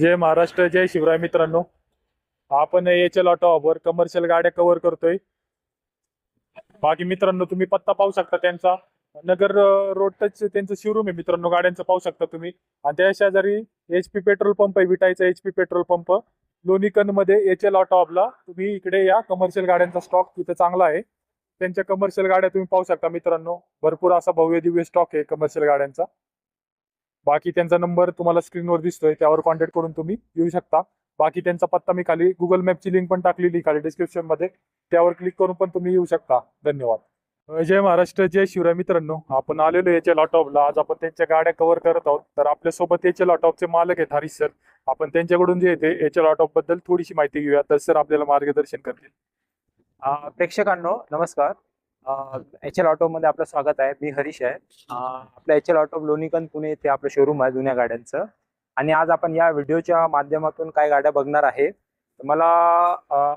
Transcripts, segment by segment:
जय महाराष्ट्र जय शिवराय मित्रांनो. आपण H L ऑटोवर कमर्शियल गाड्या कव्हर करतोय. बाकी मित्रांनो तुम्ही पत्ता पाहू शकता त्यांचा. नगर रोड टच त्यांचं शोरूम आहे मित्रांनो गाड्यांचं पाहू शकता तुम्ही. आणि त्या शेजारी एच पी पेट्रोल पंप आहे विटायचा एच पी पेट्रोल पंप लोणीकंदमध्ये एच एल ऑटो तुम्ही इकडे या कमर्शियल गाड्यांचा स्टॉक तिथे चांगला आहे. त्यांच्या कमर्शियल गाड्या तुम्ही पाहू शकता मित्रांनो. भरपूर असा भव्य दिव्य स्टॉक आहे कमर्शियल गाड्यांचा. बाकी त्यांचा नंबर तुम्हाला स्क्रीनवर दिसतोय त्यावर कॉन्टॅक्ट करून तुम्ही येऊ शकता. बाकी त्यांचा पत्ता मी खाली गुगल मॅपची लिंक पण टाकलेली खाली डिस्क्रिप्शनमध्ये. त्यावर क्लिक करून पण तुम्ही येऊ शकता. धन्यवाद. जय महाराष्ट्र जय शिवराय मित्रांनो. आपण आलेलो याच्या लॉटॉपला आज आपण त्यांच्या गाड्या कव्हर करत आहोत. तर आपल्यासोबत याच्या लॉटॉपचे मालक आहेत हरीश सर आपण त्यांच्याकडून जे येते याच्या एलबद्दल थोडीशी माहिती घेऊया. तर सर आपल्याला मार्गदर्शन करतील. प्रेक्षकांनो नमस्कार. एच एल ऑटोमध्ये आपलं स्वागत आहे. मी हरीश आहे. आपलं H L auto Lonikand Pune इथे आपलं शोरूम आहे जुन्या गाड्यांचं. आणि आज आपण या व्हिडिओच्या माध्यमातून काय गाड्या बघणार आहे. तर मला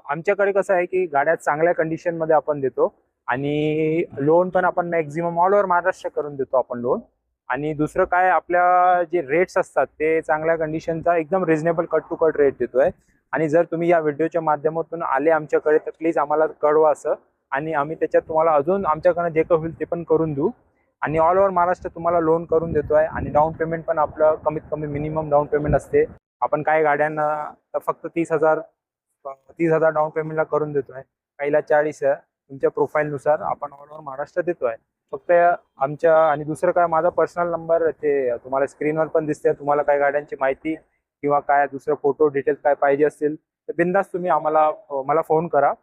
आमच्याकडे कसं आहे की गाड्या चांगल्या कंडिशनमध्ये आपण देतो. आणि लोन पण आपण मॅक्झिमम ऑल ओव्हर महाराष्ट्र करून देतो आपण लोन आणि दुसरं काय आपल्या जे रेट्स असतात ते चांगल्या कंडिशनचा एकदम reasonable cut to cut rate देतोय. आणि जर तुम्ही या व्हिडिओच्या माध्यमातून आले आमच्याकडे तर प्लीज आम्हाला कळवा असं. आणि आम्ही त्याच्यात तुम्हाला अजून आमच्याकडनं जे काही होईल ते पण करून देऊ. आणि ऑल ओव्हर महाराष्ट्र तुम्हाला लोन करून देतोय आणि डाऊन पेमेंट पण आपलं कमीत कमी मिनिमम डाऊन पेमेंट असते. आपण काही गाड्यांना तर फक्त तीस हजार तीस हजार डाऊन पेमेंटला करून देतोय काहीला चाळीस तुमच्या प्रोफाईलनुसार आपण ऑल ओव्हर महाराष्ट्र देतो आहे. फक्त आमच्या आणि दुसरं काय माझा पर्सनल नंबर ते तुम्हाला स्क्रीनवर पण दिसते तुम्हाला काही गाड्यांची माहिती किंवा काय दुसरं फोटो डिटेल्स काय पाहिजे असतील तर बिंदास तुम्ही आम्हाला मला फोन करा.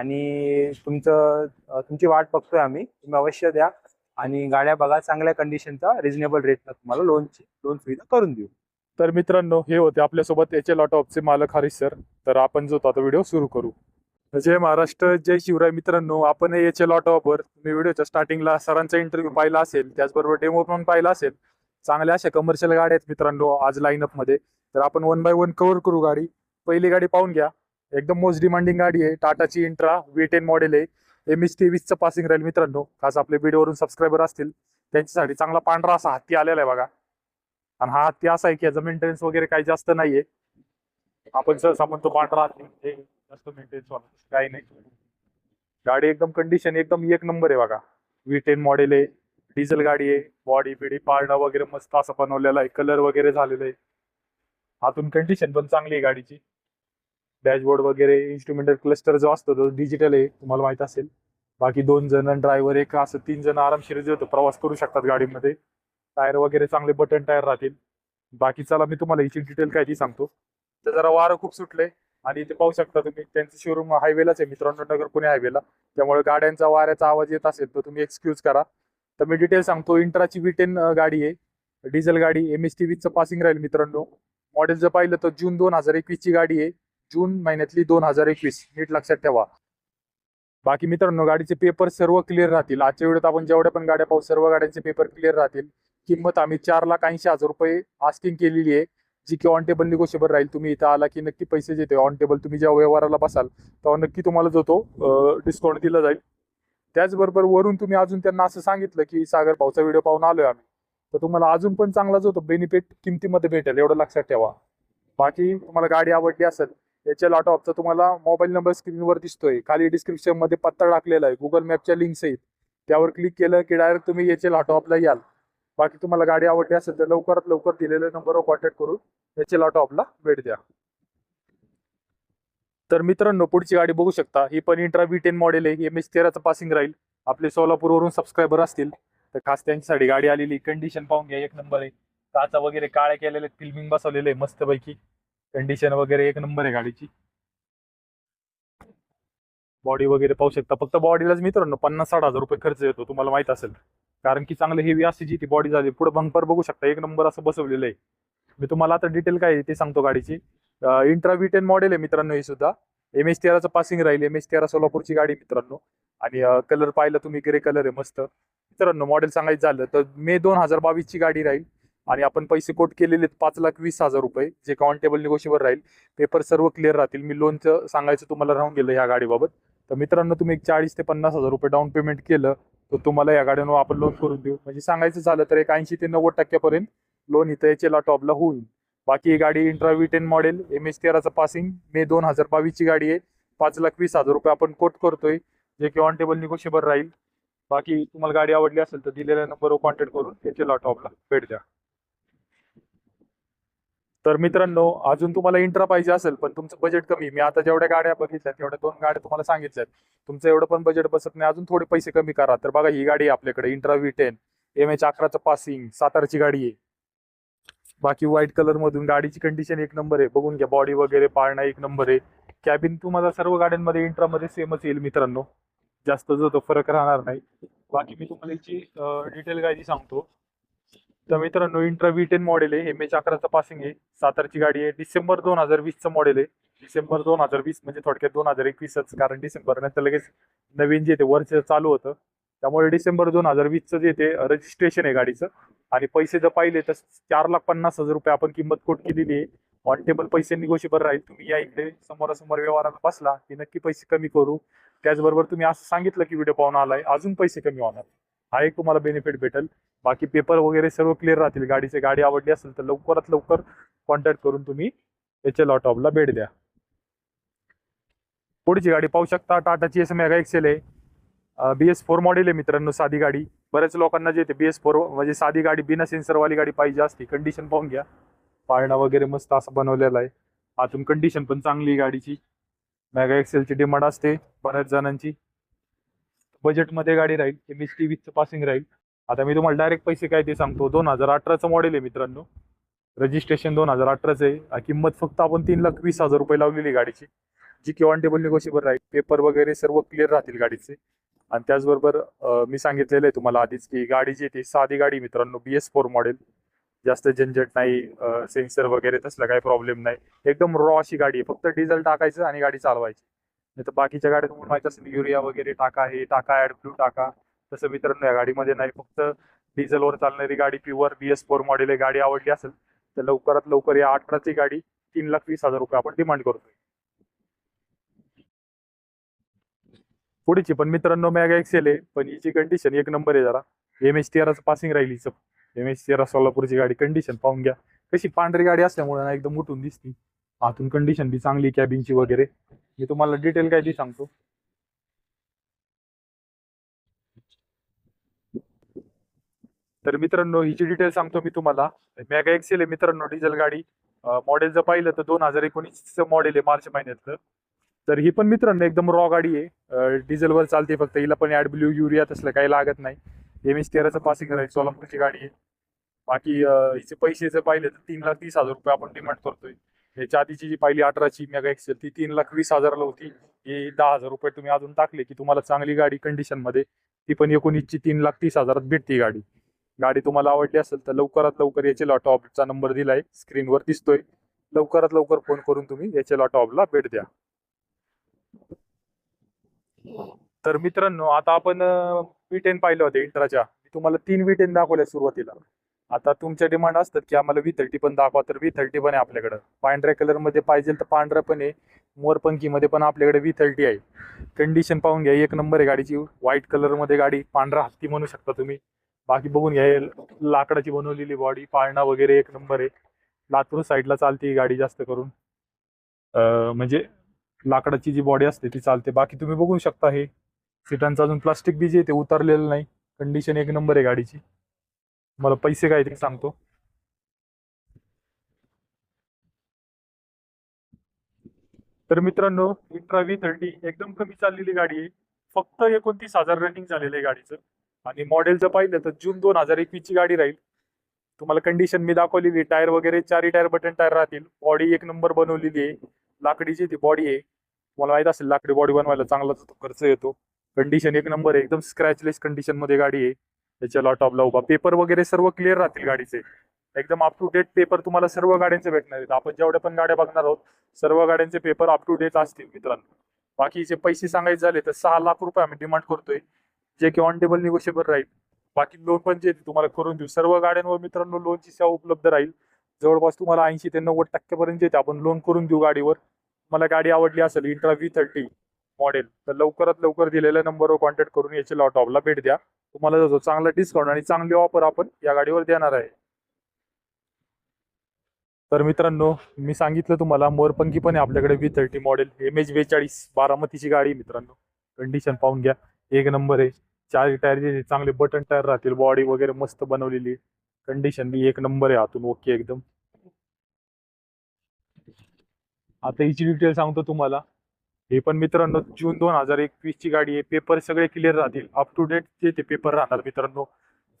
आणि तुमचं तुमची वाट बघतोय आम्ही. तुम्ही अवश्य द्या. आणि गाड्या बघा चांगल्या कंडिशनचा रिझनेबल रेटला तुम्हाला लोनची लोन सुविधा करून देऊ. तर मित्रांनो हे होते आपल्यासोबत एच एल ऑटोपचे मालक हरीश सर तर आपण जो तो आता व्हिडिओ सुरू करू. जय महाराष्ट्र जय शिवराय मित्रांनो. आपण एच एल ऑटोवर तुम्ही व्हिडिओच्या स्टार्टिंगला सरांचा इंटरव्ह्यू पाहिला असेल त्याचबरोबर डेमो पण पाहिला असेल. चांगल्या अशा कमर्शियल गाड्या आहेत मित्रांनो आज लाईनअपमध्ये तर आपण वन बाय वन कव्हर करू गाडी. पहिली गाडी पाहून घ्या. एकदम मोस्ट डिमांडिंग गाडी आहे. टाटाची इंट्रा व्ही टेन मॉडेल आहे. एम एच तेवीसचं पासिंग राहील मित्रांनो खास आपले व्हिडिओवरून सबस्क्रायबर असतील त्यांच्यासाठी चांगला पांढरा असा हत्ती आलेला आहे बघा. आणि हा हत्ती असा आहे की याचा मेंटेनन्स वगैरे काही जास्त नाहीये. आपण सहसा म्हणतो पांढरा हत्ती हे जास्त मेंटेनन्स काही नाही. गाडी एकदम कंडिशन एकदम एक नंबर आहे बघा. व्ही टेन मॉडेल आहे डिझेल गाडी आहे बॉडी बिडी पाळणं वगैरे मस्त असं बनवलेलं आहे कलर वगैरे झालेलं आहे. आतून कंडिशन पण चांगली आहे गाडीची. डॅशबोर्ड वगैरे इन्स्ट्रुमेंटल क्लस्टर जो असतो तो डिजिटल आहे तुम्हाला माहीत असेल. बाकी दोन जण ड्रायव्हर एक असं तीन जण आरामशीर जे होतं प्रवास करू शकतात गाडीमध्ये. टायर वगैरे चांगले बटन टायर राहतील. बाकी चला मी तुम्हाला याची डिटेल काय ती सांगतो. तर जरा वारं खूप सुटलंय आणि इथे पाहू शकता तुम्ही त्यांचं शोरूम हायवेलाच आहे मित्रांनो नगर पुणे हायवेला त्यामुळे गाड्यांचा वाऱ्याचा आवाज येत असेल तर तुम्ही एक्सक्यूज करा. तर मी डिटेल सांगतो इंट्राची व्ही टेन गाडी आहे. डिझेल गाडी एम एस टी वीजचं पासिंग राहील मित्रांनो. मॉडेल जर पाहिलं तर जून दोन हजार एकवीसची गाडी आहे. जून महिन्यातली दोन हजार एकवीस. नीट लक्षात ठेवा. बाकी मित्रांनो गाडीचे पेपर सर्व क्लिअर राहतील. आजच्या वेळेत आपण जेवढ्या पण गाड्या पाहू सर्व गाड्यांचे पेपर क्लिअर राहतील. किंमत आम्ही चार लाख ऐंशी हजार रुपये आस्किंग केलेली आहे. जी की ऑन टेबल निगोशिएबल राहील. तुम्ही इथं आला की नक्की पैसे देते ऑन टेबल तुम्ही जेव्हा व्यवहाराला बसाल तेव्हा नक्की तुम्हाला जो तो डिस्काउंट दिला जाईल. त्याचबरोबर वरून तुम्ही अजून त्यांना असं सांगितलं की सागर भाऊचा व्हिडिओ पाहून आलोय आम्ही. तर तुम्हाला अजून पण चांगला जो तो बेनिफिट किमतीमध्ये भेटेल. एवढं लक्षात ठेवा. बाकी तुम्हाला गाडी आवडली असेल याच्या लॉटॉपचा तुम्हाला मोबाईल नंबर स्क्रीनवर दिसतोय. खाली डिस्क्रिप्शनमध्ये पत्ता टाकलेला आहे. गुगल मॅपच्या लिंक्स आहेत त्यावर क्लिक केलं की डायरेक्ट तुम्ही याच्या लॉटॉपला याल. बाकी तुम्हाला गाडी आवडली असेल तर लवकरात लवकर दिलेल्या नंबरवर कॉन्टॅक्ट करून याच्या लॉटॉपला भेट द्या. तर मित्रांनो पुढची गाडी बघू शकता. ही पण इंट्रा व्ही टेन मॉडेल आहे. एम एच तेराचं पासिंग राहील. आपले सोलापूरवरून सबस्क्रायबर असतील. तर खास त्यांच्यासाठी गाडी आलेली. कंडिशन पाहून घ्या. एक नंबर आहे. काचा वगैरे काळ्या केलेले फिल्मिंग बसवलेले आहे. मस्तपैकी. कंडिशन वगैरे एक नंबर आहे गाडीची. बॉडी वगैरे पाहू शकता. फक्त बॉडीलाच मित्रांनो पन्नास साठ हजार रुपये खर्च येतो तुम्हाला माहीत असेल. कारण की चांगलं हेवी असते जी ती बॉडी झाली. पुढे बंपर बघू शकता. एक नंबर असं बसवलेलं आहे. मी तुम्हाला आता डिटेल काय ते सांगतो गाडीची. इंट्रा व्ही टेन मॉडेल आहे मित्रांनो ही सुद्धा. एम एच तेराचं पासिंग राहील. एम एच तेरा सोलापूरची गाडी मित्रांनो. आणि कलर पाहिलं तुम्ही ग्रे कलर आहे मस्त. मित्रांनो मॉडेल सांगायचं झालं तर मे दोन हजार बावीसची गाडी राहील. आणि आपण पैसे कोट केलेले आहेत पाच लाख वीस हजार रुपये जे काउंटेबल निगोशिएबल राहील पेपर सर्व क्लिअर राहतील. मी लोनचं सांगायचं तुम्हाला राहून गेलं ह्या गाडीबाबत. तर मित्रांनो तुम्ही एक चाळीस ते पन्नास हजार रुपये डाऊन पेमेंट केलं तर तुम्हाला या गाड्यांवर आपण लोन करून देऊ. म्हणजे सांगायचं झालं तर एक ऐंशी ते नव्वद टक्क्यापर्यंत लोन इथं याच्या टॉपला होईल. बाकी ही गाडी Intra V ten model M H तेराचं passing मे दोन हजार बावीसची गाडी आहे. पाच लाख वीस हजार रुपये आपण कोट करतोय जे की ऑन टेबल निगोशिएबल राहील. बाकी तुम्हाला गाडी आवडली असेल तर दिलेल्या नंबरवर कॉन्टॅक्ट करून याचे लॉट भेट द्या. तर मित्रांनो अजून तुम्हाला इंट्रा पाहिजे असेल पण तुमचं बजेट कमी मी आता जेवढ्या गाड्या बघितल्या तेवढ्या दोन गाड्या तुम्हाला सांगितल्यात. तुमचं एवढं पण बजेट बसत नाही. अजून थोडे पैसे कमी करा. तर बघा ही गाडी आहे आपल्याकडे Intra V ten M H अकराचं passing सातारची गाडी आहे. बाकी व्हाईट कलर मधून गाडीची कंडिशन एक नंबर आहे. बघून घ्या बॉडी वगैरे पाळणा एक नंबर आहे. कॅबिन तुम्हाला सर्व गाड्यांमध्ये इंट्रामध्ये सेमच येईल मित्रांनो. जास्त जो तो फरक राहणार नाही. बाकी मी तुम्हाला याची डिटेल गाडी सांगतो. तर मित्रांनो इंट्रा व्ही टेन मॉडेल आहे. एम एच अकराचं पासिंग आहे. सातारची गाडी आहे. डिसेंबर दोन हजार वीसचं मॉडेल आहे. डिसेंबर दोन हजार वीस म्हणजे थोडक्यात दोन हजार एकवीसच. कारण डिसेंबर नंतर लगेच नवीन जे ते वर्ष चालू होतं. त्यामुळे डिसेंबर दोन हजार वीसचं जे ते रजिस्ट्रेशन आहे गाडीचं. आणि पैसे जर पाहिले तर चार लाख पन्नास हजार रुपये आपण किंमत कोट केलेली आहे. ऑन टेबल पैसे निगोशिएबल राहील. तुम्ही या इकडे समोरासमोर व्यवहाराला बसला की नक्की पैसे कमी करू. त्याचबरोबर तुम्ही असं सांगितलं की व्हिडिओ पाहून आलाय. अजून पैसे कमी होणार. हा एक तुम्हाला बेनिफिट भेटेल. बाकी पेपर वगैरे सर्व क्लिअर राहतील. गाडीची गाडी आवडली असेल तर लवकरात लवकर कॉन्टॅक्ट करून तुम्ही याच्या लॉट ऑफला भेट द्या. पुढची गाडी पाहू शकता. टाटाची एस मेगा एक्सेल आहे. बी एस फोर मॉडेल आहे मित्रांनो साधी गाडी. बऱ्याच लोकांना जे ते बी एस फोर म्हणजे साधी गाडी बिना सेन्सरवाली गाडी पाहिजे असते. कंडिशन पाहून घ्या. पाळणा वगैरे मस्त असं बनवलेला आहे. आतून कंडिशन पण चांगली आहे गाडीची. मेगा एक्सेलची डिमांड असते बऱ्याच जणांची. बजेटमध्ये गाडी राहील. एम एस टी वीसचं पासिंग राहील. आता मी तुम्हाला डायरेक्ट पैसे काय ते सांगतो. दोन हजार अठराचं मॉडेल आहे मित्रांनो. रजिस्ट्रेशन दोन हजार अठराचं आहे. किंमत फक्त आपण तीन लाख वीस हजार रुपये लावलेली गाडीची. जी की ऑन टेबल निगोशिएबल राहील? पेपर वगैरे सर्व क्लिअर राहतील गाडीचे. आणि त्याचबरोबर मी सांगितलेलं आहे तुम्हाला आधीच की गाडी जी आहे ती साधी गाडी मित्रांनो बी एस फोर मॉडेल जास्त झंझट नाही सेन्सर वगैरे तसला काही प्रॉब्लेम नाही. एकदम रॉ अशी गाडी आहे. फक्त डिझेल टाकायचं आणि गाडी चालवायची. नाही तर बाकीच्या गाड्या तुम्हाला माहिती असेल युरिया वगैरे टाका हे टाका ॲड ब्लू टाका. तसं मित्रांनो या गाडीमध्ये नाही फक्त डिझेलवर चालणारी गाडी pure B S four model गाडी आवडली असेल तर लवकरात लवकर या अठराची गाडी तीन लाख वीस हजार रुपये आपण डिमांड करतोय. पुढेची पण मित्रांनो मॅगा एक्सेल आहे पण हिची कंडिशन एक नंबर आहे जरा. एम एच तेराचं पासिंग राहील हिचं. एम एच तेरा सोलापूरची गाडी कंडिशन पाहून घ्या. कशी पांढरी गाडी असल्यामुळे ना एकदम उठून दिसती. आतून कंडिशन बी चांगली कॅबिनची वगैरे. मी तुम्हाला डिटेल काय ती सांगतो. तर मित्रांनो हिची डिटेल सांगतो मी तुम्हाला. मॅगा एक्सेल आहे मित्रांनो डिझेल गाडी. मॉडेल जर पाहिलं तर दोन हजार एकोणीसचं मॉडेल आहे मार्च महिन्यातलं. तर ही पण मित्रांनो एकदम रॉ गाडी आहे. डिझेलवर चालते फक्त. हिला पण ॲडब्ल्यू युरिया तसलं काही लागत नाही. एम एस तेराचं पासिंग आहे सोलापूरची गाडी आहे. बाकी हिचे पैसे जर पाहिले तर तीन लाख तीस हजार रुपये आपण डिमांड करतोय. ह्याच्या आधीची जी पहिली अठराची मेगा एक्सेल ती तीन लाख वीस हजारला होती. ही दहा हजार रुपये तुम्ही अजून टाकले की तुम्हाला चांगली गाडी कंडिशनमध्ये ती पण एकोणीसची तीन लाख तीस हजारात भेटते गाडी. गाडी तुम्हाला आवडली असेल तर लवकरात लवकर याचे लॉट ऑफचा नंबर दिलाय. स्क्रीनवर दिसतोय. लवकरात लवकर फोन करून तुम्ही याचे लॉट ऑफला भेट द्या. तर मित्रांनो आता आपण व्ही टेन पाहिलं होते इंट्राच्या. मी तुम्हाला तीन विटेन दाखवल्या सुरुवातीला. आता तुमच्या डिमांड असतात की आम्हाला व्ही थर्टी पण दाखवा तर व्ही थर्टी पण आहे आपल्याकडं. पांढऱ्या कलरमध्ये पाहिजे तर पांढरा पण आहे. मोरपंखीमध्ये पण आपल्याकडे व्ही थर्टी आहे. कंडिशन पाहून घ्या. एक नंबर आहे गाडीची. व्हाईट कलरमध्ये गाडी पांढरा हत्ती म्हणू शकता तुम्ही. बाकी बघून घ्या लाकडाची बनवलेली बॉडी पाळणा वगैरे एक नंबर आहे. लातूर साईडला चालते ही गाडी जास्त करून. म्हणजे लाकडाची जी बॉडी असते ती चालते. बाकी तुम्ही बघू शकता हे. सीटांचं अजून प्लास्टिक बी जे ते उतरलेलं नाही. कंडिशन एक नंबर आहे गाडीची. मला पैसे काय ते सांगतो. तर मित्रांनो इंट्रा व्ही थर्टी एकदम कमी चाललेली गाडी आहे. फक्त एकोणतीस हजार रनिंग झालेलं आहे गाडीचं. आणि मॉडेल जर पाहिलं तर जून दोन हजार एकवीसची गाडी राहील. तुम्हाला कंडिशन मी दाखवलेली टायर वगैरे चारही टायर बटन टायर राहतील. बॉडी एक नंबर बनवलेली आहे. लाकडीची ती बॉडी आहे. तुम्हाला माहीत असेल लाकडी बॉडी बनवायला चांगला खर्च येतो. कंडिशन एक नंबर आहे. एकदम स्क्रॅचलेस कंडिशनमध्ये गाडी आहे. त्याच्या लॉट उभा. पेपर वगैरे सर्व क्लिअर राहतील गाडीचे. एकदम अप टू डेट पेपर तुम्हाला सर्व गाड्यांचे भेटणार आहेत. आपण जेवढ्या पण गाड्या बघणार आहोत सर्व गाड्यांचे पेपर अप टू डेट असतील मित्रांनो. बाकीचे पैसे सांगायचे झाले तर सहा लाख रुपये आम्ही डिमांड करतोय. जे की ऑन टेबल निगोशिएबल राहील. बाकी लोन पण जे तुम्हाला करून देऊ. सर्व गाड्यांवर मित्रांनो लोनची सेवा उपलब्ध राहील. जवळपास तुम्हाला ऐंशी ते नव्वद टक्क्यापर्यंत येते आपण लोन करून देऊ गाडीवर. मला गाडी आवडली असेल इंट्रा व्ही थर्टी मॉडेल तर लवकरात लवकर दिलेल्या नंबरवर कॉन्टॅक्ट करून याचे लॉटॉपला भेट द्या. तुम्हाला जो चांगला डिस्काउंट आणि चांगली ऑफर आपण या गाडीवर देणार आहे. तर मित्रांनो मी सांगितलं तुम्हाला मोरपंखी पण आहे आपल्याकडे V thirty model M H बेचाळीस बारामतीची गाडी मित्रांनो. कंडिशन पाहून घ्या. एक नंबर आहे. चार टायर चांगले बटन टायर राहतील बॉडी वगैरे मस्त बनवलेली. कंडिशन बी एक नंबर आहे आतून ओके एकदम. आता हिची डिटेल सांगतो तुम्हाला. हे पण मित्रांनो जून दोन हजार एकवीस ची गाडी आहे. पेपर सगळे क्लिअर राहतील. अप टू डेट जे ते पेपर राहणार मित्रांनो.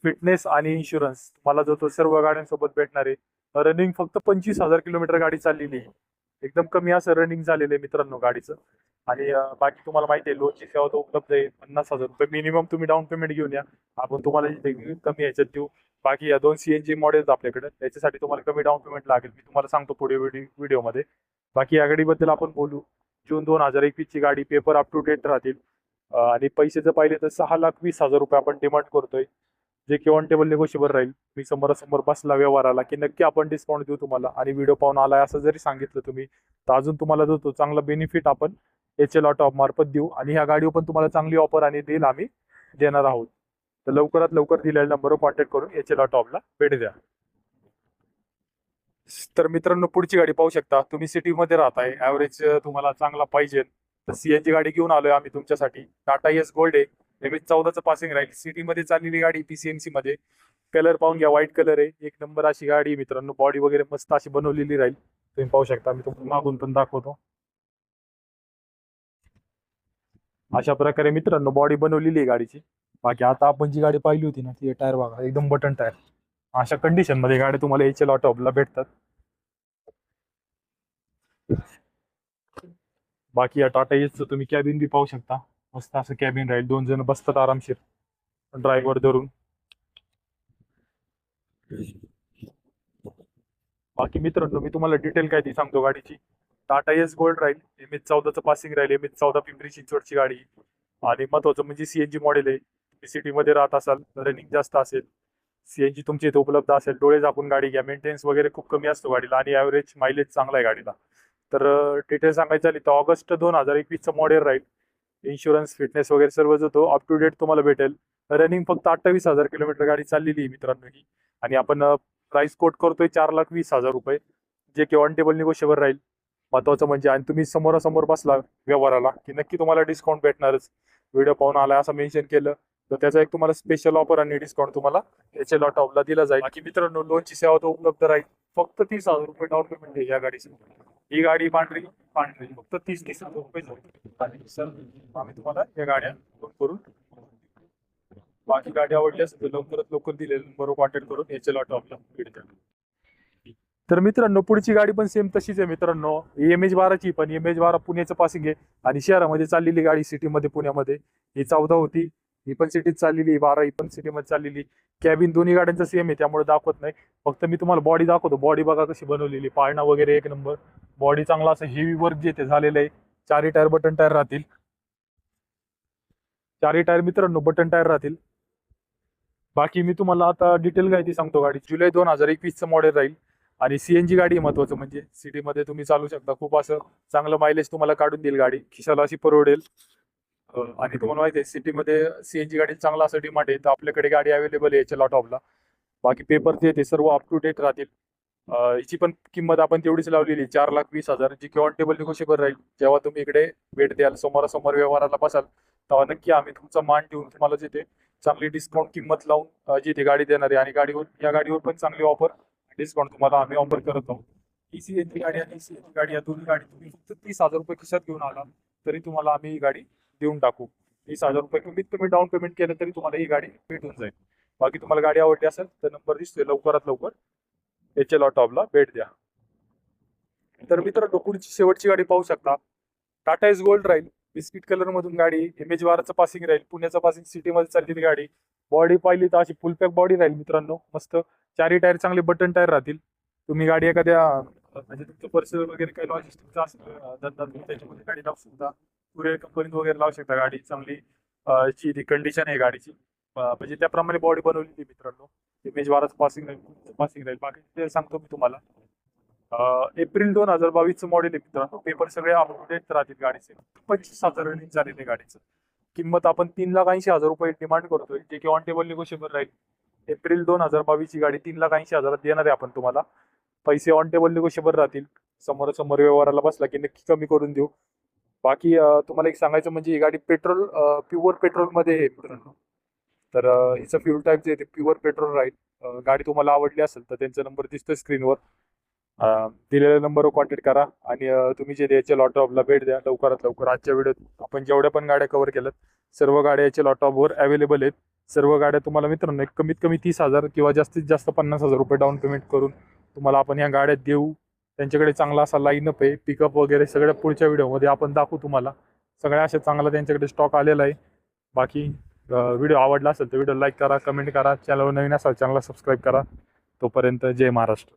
फिटनेस आणि इन्शुरन्स तुम्हाला जो तो सर्व गाड्यांसोबत भेटणार आहे. रनिंग फक्त पंचवीस हजार किलोमीटर गाडी चाललेली आहे. एकदम कमी असं रनिंग झालेलं आहे मित्रांनो गाडीचं. आणि बाकी तुम्हाला माहिती आहे लोनची सेवा तर उपलब्ध आहे पन्नास हजार रुपये मिनिमम तुम्ही डाऊन पेमेंट घेऊन या. आपण तुम्हाला कमी याच्यात देऊ. बाकी या दोन सी एनजी मॉडेल आपल्याकडे त्याच्यासाठी तुम्हाला कमी डाऊन पेमेंट लागेल. मी तुम्हाला सांगतो पुढे व्हिडिओमध्ये बाकी या गाडीबद्दल आपण बोलू. जून दोन हजार एकवीसची गाडी पेपर अप टू डेट राहतील. आणि पैसे जर पाहिले तर सहा लाख वीस हजार रुपये आपण डिमांड करतोय. जे की ऑन टेबल निगोशिबल राहील. मी समोरासमोर बसला व्यवहाराला की नक्की आपण डिस्काउंट देऊ तुम्हाला. आणि व्हिडिओ पाहून आलाय असं जरी सांगितलं तुम्ही तर अजून तुम्हाला जो तो चांगला बेनिफिट आपण एच एल ऑटो मार्फत देऊ. आणि ह्या गाडीवर पण तुम्हाला चांगली ऑफर आणि डील आम्ही देणार आहोत. तर लवकरात लवकर दिलेल्या नंबरवर कॉन्टॅक्ट करून एच एल ऑटो भेट द्या. तर मित्रांनो पुढची गाडी पाहू शकता. तुम्ही सिटीमध्ये राहताय. ॲव्हरेज तुम्हाला चांगला पाहिजे. तर सीएनजी गाडी घेऊन आलोय आम्ही तुमच्यासाठी. टाटा एस गोल्ड आहे. एम एच चौदाचं पासिंग राहील. सिटीमध्ये चाललेली गाडी पीसीएमसी मध्ये. कलर पाहून घ्या. व्हाईट कलर आहे. एक नंबर अशी गाडी मित्रांनो. बॉडी वगैरे मस्त अशी बनवलेली राहील. तुम्ही पाहू शकता. मी तुम्हाला मागून पण दाखवतो. अशा प्रकारे मित्रांनो बॉडी बनवलेली आहे गाडीची. बाकी आता आपण जी गाडी पाहिली होती ना ती टायर बघा एकदम बटन टायर अशा कंडिशनमध्ये गाडी तुम्हाला एच एल ऑटोला भेटतात. बाकी या टाटा एच तुम्ही कॅबिन बी पाहू शकता. मस्त असं कॅबिन राहील. दोन जण बसतात आरामशीर. ड्रायव्हर धरून. बाकी मित्रांनो मी तुम्हाला डिटेल काय ती सांगतो गाडीची. टाटा एस गोल्ड राहील एम एच चौदाचं पासिंग राहील एम एच चौदा पिंपरी चिंचवडची गाडी. आणि महत्वाचं म्हणजे सीएनजी मॉडेल आहे. तुम्ही सिटीमध्ये राहत असाल रनिंग जास्त असेल सीएनजी तुमच्या इथे उपलब्ध असेल डोळे झाकून गाडी घ्या. मेंटेनन्स वगैरे खूप कमी असतो गाडीला आणि ॲव्हरेज मायलेज चांगला आहे गाडीला. तर डिटेल सांगायचं झाली तर ऑगस्ट दोन हजार एकवीसचं मॉडेल राहील. इन्शुरन्स फिटनेस वगैरे सर्व जो तो अप टू डेट तुम्हाला भेटेल. रनिंग फक्त अठ्ठावीस हजार किलोमीटर गाडी चाललेली आहे मित्रांनो ही. आणि आपण प्राइस कोट करतोय चार लाख वीस हजार रुपये जे की ऑन टेबल निगोशिएबल राहील. महत्वाचं म्हणजे आणि तुम्ही समोरासमोर बसला व्यवहाराला की नक्की तुम्हाला डिस्काउंट भेटणारच. व्हिडिओ पाहून आला असं मेन्शन केलं तर त्याचा एक तुम्हाला स्पेशल ऑफर आणि डिस्काउंट तुम्हाला एच लॉट टॉपला दिला जाईल. बाकी मित्रांनो लोनची सेवा तर उपलब्ध राहील. फक्त तीस हजार रुपये डाऊन पेमेंट आहे या गाडीची. ही गाडी पांढरी पांढरी. फक्त तीस तीस हजार रुपये आणि सर आम्ही तुम्हाला या गाड्या लोन करून बाकी गाडी आवडली लवकरात लवकर दिलेल्या नंबरवर कॉन्टॅक्ट करून याच्या लॉट आपला भेट द्या तर मित्रांनो पुढची गाडी पण सेम तशीच आहे मित्रांनो. एम एच बाराची पण एम एच बारा पुण्याचं पासिंग आहे. आणि शहरामध्ये चाललेली गाडी सिटीमध्ये पुण्यामध्ये. ही चौदा होती. ही पण सिटीत चाललेली बारा ही पण सिटीमध्ये चाललेली कॅबिन दोन्ही गाड्यांचं सेम आहे. त्यामुळे दाखवत नाही. फक्त मी तुम्हाला बॉडी दाखवतो. बॉडी बघा कशी बनवलेली पाळणा वगैरे एक नंबर बॉडी चांगला असं हेवी वर्क जे ते झालेलं आहे. चारही टायर बटन टायर राहतील. चारही टायर मित्रांनो बटन टायर राहतील. बाकी मी तुम्हाला आता डिटेल माहिती सांगतो गाडी. जुलै दोन हजार एकवीसचं मॉडेल राहील. आणि सीएनजी गाडी महत्वाचं म्हणजे सिटीमध्ये तुम्ही चालू शकता. खूप असं चांगलं मायलेज तुम्हाला काढून देईल गाडी. खिशाला अशी परवडेल आणि तुम्हाला माहिती आहे सिटीमध्ये सीएनजी गाडी चांगला असं डिमांड आहे. तर आपल्याकडे गाडी अवेलेबल आहे याच्या लॉट बाकी पेपर जे ते सर्व अप टू डेट राहतील. याची पण किंमत आपण तेवढीच लावलेली चार लाख वीस हजार. जी किंवा टेबल निगोशिएबल राहील जेव्हा तुम्ही इकडे भेट द्याल समोरासमोर व्यवहाराला बसाल तेव्हा नक्की आम्ही तुमचा मान ठेवून तुम्हाला जिथे चांगली डिस्काउंट किंमत लावून जिथे गाडी देणार आहे. आणि गाडीवर या गाडीवर पण चांगली ऑफर डिस्काउंट तुम्हाला आम्ही ऑफर करत आहोत. ई सी एची गाडी आणि सीएनजी गाडी या दोन्ही गाडी तुम्ही फक्त तीस हजार रुपये खिशात घेऊन आला तरी तुम्हाला आम्ही ही गाडी देऊन टाकू. तीस हजार रुपये कमीत कमी डाऊन पेमेंट केलं तरी तुम्हाला ही गाडी भेटून जाईल. बाकी तुम्हाला गाडी आवडली असेल तर नंबर दिसतोय लवकरात लवकर. एच एल ऑटॉपला भेट द्या. तर मित्र डोकुडची शेवटची गाडी पाहू शकता. टाटा इज गोल्ड राहील बिस्किट कलर मधून गाडी एम एच बाराचं पासिंग राहील पुण्याचं पासिंग सिटीमध्ये चाललेली गाडी. बॉडी पाहिली तर अशी फुल पॅक बॉडी राहील मित्रांनो मस्त. चारही टायर चांगले बटन टायर राहतील. तुम्ही गाडी एखाद्या म्हणजे तुमचं पर्स वगैरे काही लॉजिस्टिकचा धंदा तुम्ही त्याच्यामध्ये गाडी लावू शकता. कुरिअर कंपनीत वगैरे लावू शकता गाडी चांगली. कंडिशन आहे गाडीची. म्हणजे त्याप्रमाणे बॉडी बनवलेली मित्रांनो. इमेज बाराचं पासिंग राहील पासिंग राहील. बाकी ते सांगतो मी तुम्हाला. एप्रिल दोन हजार बावीसचं मॉडेल आहे मित्रांनो. पेपर सगळे अपडेट राहतील गाडीचे. पंचवीस हजार रनिंग झालेले गाडीचं. किंमत आपण तीन लाख ऐंशी हजार रुपये डिमांड करतोय जे की ऑन टेबल निगोशिएबल राहील. एप्रिल दोन हजार बावीसची गाडी तीन लाख ऐंशी हजारात देणार आहे आपण तुम्हाला. पैसे ऑन टेबल निगोशिएबल राहतील. समोरासमोर व्यवहाराला बसला की नक्की कमी करून देऊ. बाकी तुम्हाला एक सांगायचं म्हणजे ही गाडी पेट्रोल प्युअर पेट्रोलमध्ये आहे. मित्रांनो तर हिचं फ्युल टाईप जे आहे ते प्युअर पेट्रोल राहील गाडी तुम्हाला आवडली असेल तर त्यांचा नंबर दिसतोय स्क्रीनवर दिलेल्या नंबरवर कॉन्टॅक्ट करा. आणि तुम्ही जे याच्या लॉटॉपला भेट द्या. लवकरात लवकर आजच्या व्हिडिओत आपण जेवढ्या पण गाड्या कव्हर केल्यात सर्व गाड्या याच्या लॉटॉपवर अवेलेबल आहेत. सर्व गाड्या तुम्हाला मित्रांनो एक कमीत कमी तीस हजार किंवा जास्तीत जास्त पन्नास हजार रुपये डाऊन पेमेंट करून तुम्हाला आपण या गाड्या देऊ. त्यांच्याकडे चांगला असा लाईनअप आहे पिकअप वगैरे सगळ्या पुढच्या व्हिडिओमध्ये आपण दाखवू तुम्हाला. सगळ्या अशा चांगला त्यांच्याकडे स्टॉक आलेला आहे. बाकी व्हिडिओ आवडला असेल तर व्हिडिओ लाईक करा कमेंट करा चॅनलवर नवीन असाल चॅनलला सबस्क्राईब करा. तोपर्यंत जय महाराष्ट्र.